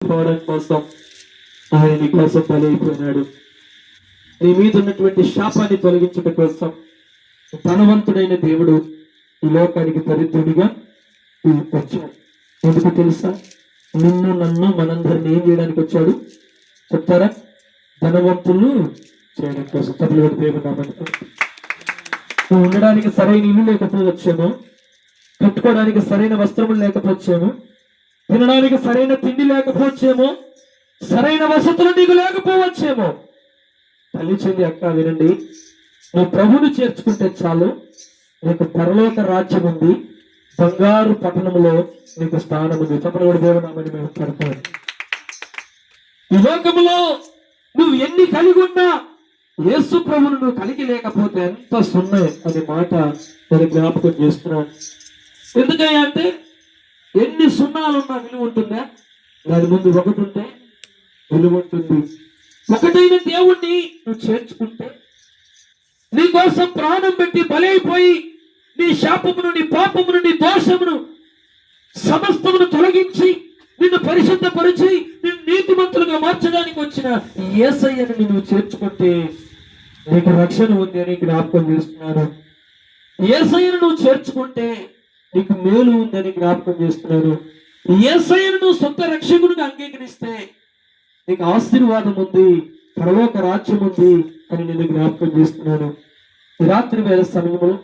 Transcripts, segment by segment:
పోవడం కోసం ఆయన నీ కోసం బలైపోయినాడు. నీ మీద ఉన్నటువంటి శాపాన్ని తొలగించడం కోసం ధనవంతుడైన దేవుడు ఈ లోకానికి దరిద్రుడిగా వచ్చాడు ఎందుకు తెలుసా? నిన్ను నన్ను మనందరిని ఏం చేయడానికి వచ్చాడు? చెప్తారా? ధనవంతులు చేయడం కోసం తప్పులు దేవుడు నువ్వు ఉండడానికి సరైన ఇల్లు లేకపోవచ్చేమో కట్టుకోవడానికి సరైన వస్త్రములు లేకపోవచ్చేమో తినడానికి సరైన తిండి లేకపోవచ్చేమో సరైన వసతులు నీకు లేకపోవచ్చేమో. తల్లి చెంది అక్క వినండి. నువ్వు ప్రభుని చేర్చుకుంటే చాలు నీకు పరలోక రాజ్యం ఉంది. బంగారు పట్టణంలో నీకు స్థానం ఉంది. చెప్పనగడు దేవనామని మేము పెడతాను ఈ లోకములో నువ్వు ఎన్ని కలిగి ఉన్నా యేసు ప్రభును నువ్వు కలిగి లేకపోతే ఎంత సున్నాయి అనే మాట నేను జ్ఞాపకం చేస్తున్నాను. ఎందుకయ్యా అంటే ఎన్ని సున్నాలున్నా విలువ ఉంటుందా? దాని ముందు ఒకటి ఉంటే విలువ ఉంటుంది. ఒకటైన దేవుణ్ణి నువ్వు చేర్చుకుంటే నీ కోసం ప్రాణం పెట్టి బలైపోయి నీ శాపమును నీ పాపమును నీ దోషమును సమస్తమును తొలగించి నిన్ను పరిశుద్ధపరిచి నిన్ను నీతిమంతులుగా మార్చడానికి వచ్చిన ఏసయ్యను నువ్వు చేర్చుకుంటే నీకు రక్షణ ఉంది అని జ్ఞాపకం చేస్తున్నాను ఏసయ్యను నువ్వు చేర్చుకుంటే నీకు మేలు ఉందని జ్ఞాపకం చేస్తున్నాను. ఏసయ్యను నువ్వు సొంత రక్షకుడిగా అంగీకరిస్తే నీకు ఆశీర్వాదం ఉంది పరలోక రాజ్యం ఉంది అని నేను జ్ఞాపకం చేస్తున్నాను. రాత్రి వేల సమయంలో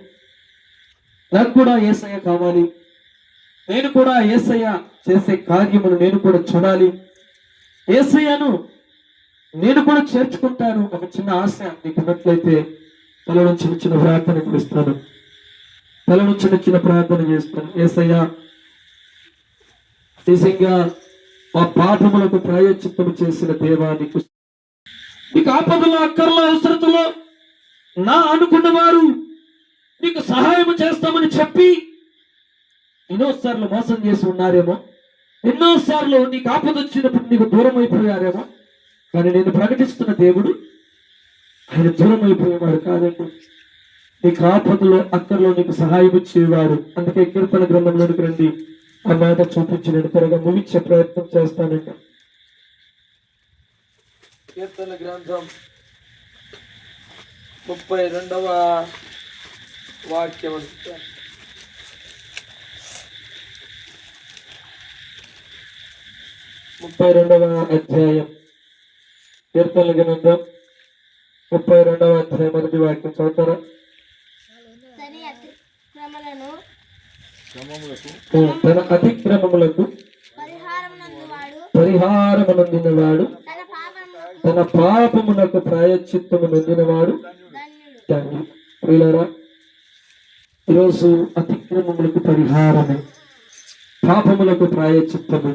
నాకు కూడా ఏసయ్య కావాలి. నేను కూడా ఏసయ్య చేసే కార్యమును నేను కూడా చూడాలి. ఏసయ్యను నేను కూడా చేర్చుకుంటాను ఒక చిన్న ఆశ నీకు ఉన్నట్లయితే తల చిన్న చిన్న ప్రార్థన చేస్తాను. తల నుంచి చిన్న ప్రార్థన చేస్తాను ఏసయ్యా నిజంగా మా పాఠములకు ప్రాయోచితం చేసిన దేవాన్ని నీకు నీకు ఆపదలో అక్కర్లో అవసరతలో నా అనుకున్న వారు నీకు సహాయం చేస్తామని చెప్పి ఎన్నోసార్లు మోసం చేసి ఉన్నారేమో ఎన్నోసార్లు నీకు ఆపద వచ్చినప్పుడు నీకు దూరం అయిపోయారేమో కానీ నేను ప్రకటిస్తున్న దేవుడు ఆయన దూరం అయిపోయేవాడు కాదండి. నీకు ఆపదలో అక్కర్లో నీకు సహాయం ఇచ్చేవాడు అందుకే కీర్తన గ్రంథంలోనికి రండి. ఆ మాట చూపించి నేను త్వరగా ముగించే ప్రయత్నం చేస్తానండి. కీర్తన గ్రంథం ముప్పై రెండవ వాక్యం. ముప్పై రెండవ అధ్యాయం. కీర్తన గ్రంథం ముప్పై రెండవ అధ్యాయం. మొదటి వాక్యం చదువుతారా? తన అతిక్రమములకు పరిహారం నందువాడు పరిహారమునందినవాడు తన పాపమునకు ప్రాయశ్చిత్తము నొందినవాడు ప్రియులారా ఈరోజు అతిక్రమములకు పరిహారము పాపములకు ప్రాయశ్చిత్తము